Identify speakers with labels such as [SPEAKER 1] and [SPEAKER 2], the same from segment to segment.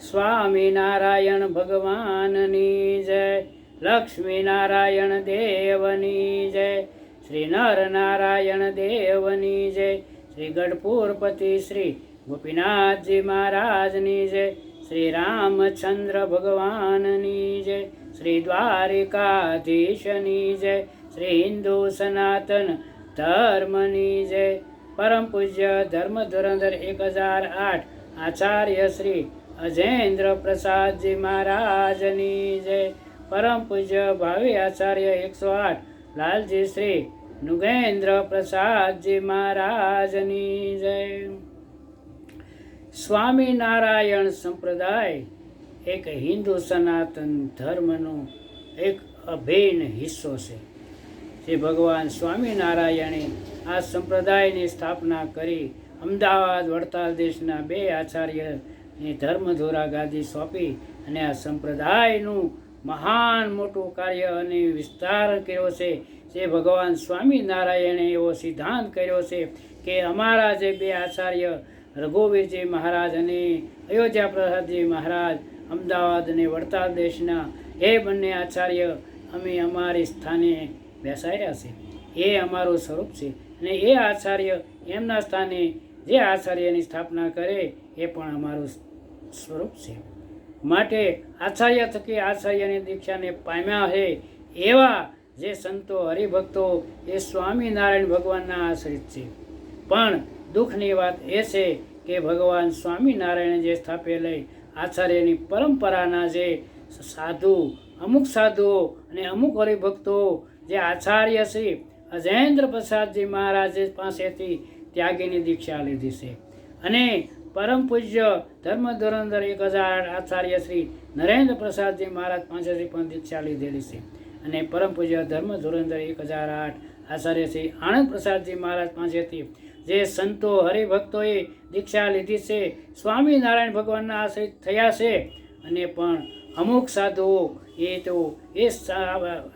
[SPEAKER 1] સ્વામિનારાયણ ભગવાનની જય લક્ષ્મીનારાયણ દેવની જય, શ્રી નરનારાયણ દેવની જય, શ્રી ગઢપુરપતિ શ્રી ગોપીનાથજી મહારાજની જય, શ્રી રામચંદ્ર ભગવાનની જય, શ્રી દ્વારિકાધીશની જય, શ્રી હિન્દુ સનાતન ધર્મની જય. પરમ પૂજ્ય ધર્મ ધુરંધર એક હજાર આઠ આચાર્ય શ્રી અજેન્દ્ર પ્રસાદજી મહારાજની જય. પરમ પૂજ્ય ભાવિ આચાર્ય એકસો આઠ. લાલજી શ્રી નુગેન્દ્ર પ્રસાદજી મહારાજની જય. સ્વામિનારાયણ સંપ્રદાય એક હિન્દુ સનાતન ધર્મનો એક અભિન્ન હિસ્સો છે. જે ભગવાન સ્વામિનારાયણે આ સંપ્રદાયની સ્થાપના કરી. અમદાવાદ વડતાલ દેશના બે આચાર્યની ધર્મધોરા ગાદી સોંપી અને આ સંપ્રદાયનું મહાન મોટું કાર્ય અને વિસ્તાર કર્યો છે, જે ભગવાન સ્વામિનારાયણે એવો સિદ્ધાંત કર્યો છે કે અમારા જે બે આચાર્ય, રઘુવીરજી મહારાજ અને અયોધ્યા પ્રસાદજી મહારાજ, અમદાવાદ અને વડતાલ દેશના એ બંને આચાર્ય અમે અમારી સ્થાને બેસાડ્યા છે. એ અમારું સ્વરૂપ છે અને એ આચાર્ય એમના સ્થાને જે આચાર્યની સ્થાપના કરે એ પણ અમારું સ્વરૂપ છે. માટે આચાર્ય થકી આચાર્યની દીક્ષાને પામ્યા છે એવા જે સંતો હરિભક્તો એ સ્વામિનારાયણ ભગવાનના આશ્રિત છે. પણ દુઃખની વાત એ છે કે ભગવાન સ્વામિનારાયણે જે સ્થાપેલી આચાર્યની પરંપરાના જે સાધુ, અમુક સાધુઓ અને અમુક હરિભક્તો, જે આચાર્ય શ્રી અજેન્દ્ર પ્રસાદજી મહારાજ પાસેથી ત્યાગીની દીક્ષા લીધી છે. અને પરમ પૂજ્ય ધર્મ ધુરંધર એક હજાર આચાર્ય શ્રી નરેન્દ્ર પ્રસાદજી મહારાજ પાસેથી પણ દીક્ષા લીધેલી છે. અને પરમ પૂજ્ય ધર્મ ધુરંધર એક હજાર આઠ આચાર્ય શ્રી આણંદ પ્રસાદજી મહારાજ પાસેથી જે સંતો હરિભક્તોએ દીક્ષા લીધી છે, સ્વામિનારાયણ ભગવાનના આશ્રિત થયા છે. અને પણ અમુક સાધુઓ એ તો એ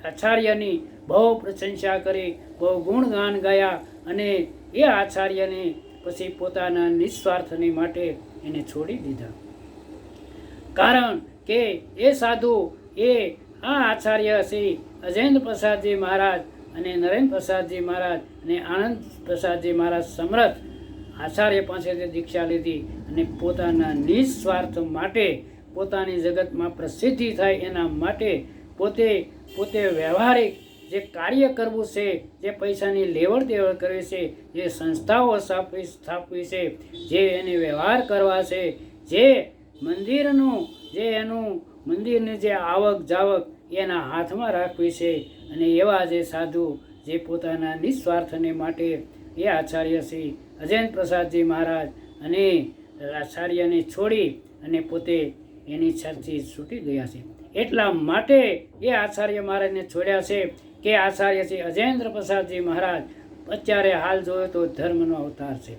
[SPEAKER 1] આચાર્યની બહુ પ્રશંસા કરી, બહુ ગુણગાન ગાયા અને એ આચાર્યને પછી પોતાના નિસ્વાર્થની માટે એને છોડી દીધા. કારણ કે એ સાધુ, એ આ આચાર્ય શ્રી અજેન્દ્ર પ્રસાદજી મહારાજ અને નરેન્દ્ર પ્રસાદજી મહારાજ અને આનંદ પ્રસાદજી મહારાજ સમર્થ આચાર્ય પાસેથી દીક્ષા લીધી અને પોતાના નિસ્વાર્થ માટે પોતાની જગતમાં પ્રસિદ્ધિ થાય એના માટે પોતે પોતે વ્યવહારિક જે કાર્ય કરવું છે, જે પૈસાની લેવડ દેવડ કરવી છે, જે સંસ્થાઓ સ્થાપવી સ્થાપવી છે, જે એને વ્યવહાર કરવા છે, જે મંદિરનું, જે એનું મંદિરની જે આવક જાવક એના હાથમાં રાખવી છે અને એવા જે સાધુ જે પોતાના નિસ્વાર્થને માટે એ આચાર્ય શ્રી અજયન પ્રસાદજી મહારાજ અને આચાર્યને છોડી અને પોતે એની છાતી છૂટી ગયા છે. એટલા માટે એ આચાર્ય મહારાજને છોડ્યા છે કે આચાર્ય શ્રી અજેન્દ્ર પ્રસાદજી મહારાજ અત્યારે હાલ જોયો તો ધર્મનો અવતાર છે.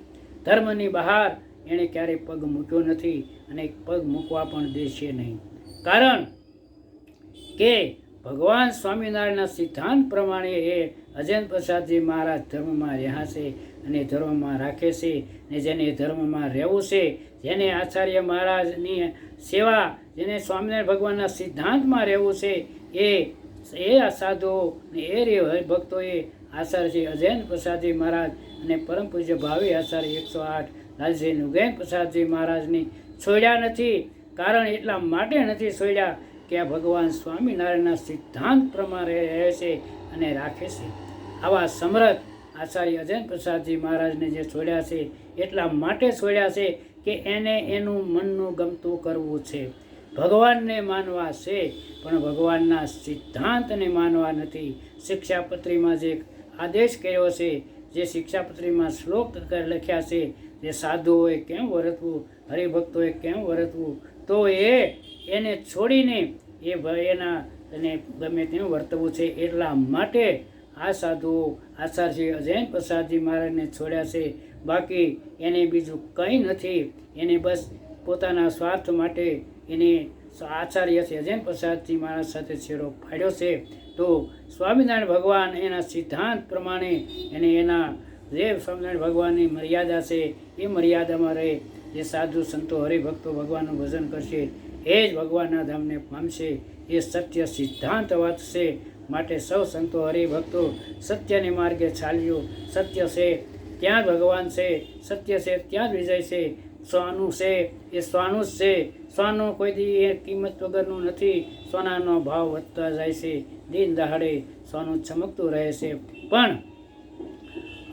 [SPEAKER 1] ધર્મની બહાર એણે ક્યારેય પગ મૂક્યો નથી અને પગ મૂકવા પણ દેશે નહીં. કારણ કે ભગવાન સ્વામિનારાયણના સિદ્ધાંત પ્રમાણે એ અજેન્દ્ર પ્રસાદજી મહારાજ ધર્મમાં રહ્યા છે અને ધર્મમાં રાખે છે ને જેને ધર્મમાં રહેવું છે, જેને આચાર્ય મહારાજની સેવા, જેને સ્વામિનારાયણ ભગવાનના સિદ્ધાંતમાં રહેવું છે, એ એ આ સાધુઓ ને એ રે ભક્તોએ આચાર્ય અજૈન પ્રસાદજી મહારાજ અને પરમ પૂજ્ય ભાવિ આચાર્ય એકસો આઠ લાલજી નુગેન પ્રસાદજી મહારાજની છોડ્યા નથી. કારણ એટલા માટે નથી છોડ્યા કે આ ભગવાન સ્વામિનારાયણના સિદ્ધાંત પ્રમાણે રહે છે અને રાખે છે. આવા સમર્થ આચાર્ય અજયન પ્રસાદજી મહારાજને જે છોડ્યા છે, એટલા માટે છોડ્યા છે કે એને એનું મનનું ગમતું કરવું છે. ભગવાનને માનવા છે, પણ ભગવાનના સિદ્ધાંતને માનવા નથી. શિક્ષાપત્રીમાં જે આદેશ કર્યો છે, જે શિક્ષાપત્રીમાં શ્લોક લખ્યા છે, જે સાધુઓએ કેમ વર્તવું, હરિભક્તોએ કેમ વર્તવું, તો એ એને છોડીને એ એના અને ગમે તેમ વર્તવું છે એટલા માટે આ સાધુઓ આચાર્ય અજયન પ્રસાદજી મહારાજને છોડ્યા છે. બાકી એને બીજું કંઈ નથી. એને બસ પોતાના સ્વાર્થ માટે એને આચાર્ય છે અજૈન પ્રસાદજી મહારાજ સાથે છેડો ફાડ્યો છે, તો સ્વામિનારાયણ ભગવાન એના સિદ્ધાંત પ્રમાણે એને એના જે સ્વામિનારાયણ ભગવાનની મર્યાદા છે, એ મર્યાદામાં રહે. જે સાધુ સંતો હરિભક્તો ભગવાનનું ભજન કરશે, એ જ ભગવાનના ધામને પામશે. એ સત્ય સિદ્ધાંત વાત છે. માટે સૌ સંતો હરિભક્તો સત્યને માર્ગે ચાલ્યો. સત્ય છે, ત્યાં જ ભગવાન છે. સત્ય છે, ત્યાં જ વિજય છે. સ્વાનું છે, એ સોનું જ છે. સોનું કોઈ દી એ કિંમત વગરનું નથી. સોનાનો ભાવ વધતા જાય છે. દિન દહાડે સોનું ચમકતું રહે છે. પણ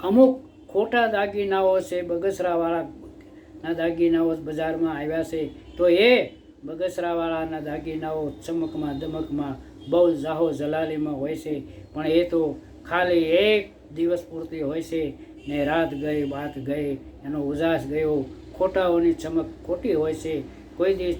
[SPEAKER 1] અમુક ખોટા દાગીનાઓ છે, બગસરાવાળાના દાગીનાઓ બજારમાં આવ્યા છે. તો એ બગસરાવાળાના દાગીનાઓ ચમકમાં દમકમાં બહુ જાહો જલાલીમાં હોય છે. પણ એ તો ખાલી એક દિવસ પૂરતી હોય છે ને રાત ગઈ, બાત ગઈ, એનો ઉજાસ ગયો. ખોટાઓની ચમક ખોટી હોય છે. કોઈ દી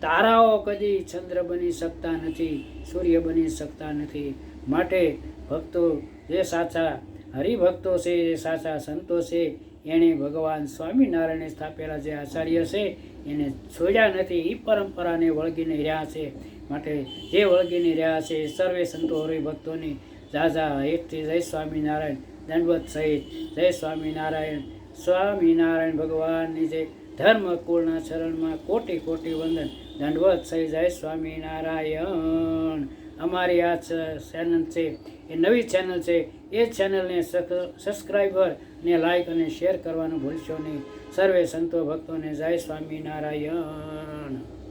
[SPEAKER 1] તારાઓ કદી ચંદ્ર બની શકતા નથી, સૂર્ય બની શકતા નથી. માટે ભક્તો જે સાચા હરિભક્તો છે, જે સાચા સંતો છે એણે ભગવાન સ્વામિનારાયણે સ્થાપેલા જે આચાર્ય છે, એને છોડ્યા નથી એ પરંપરાને વળગીને રહ્યા છે. માટે જે વળગીને રહ્યા છે, એ સર્વે સંતો હરિભક્તોની ઝાઝા એકથી જય સ્વામિનારાયણ, દંડવત સહિત જય સ્વામિનારાયણ સ્વામિનારાયણ ભગવાનની જે ધર્મ કુળના ચરણમાં કોટી કોટી વંદન. દંડવત થઈ જય સ્વામિનારાયણ. અમારી આ ચેનલ છે, એ નવી ચેનલ છે. એ ચેનલને સબસ્ક્રાઈબર ને લાઈક અને શેર કરવાનું ભૂલશો નહીં. સર્વે સંતો ભક્તોને જય સ્વામિનારાયણ.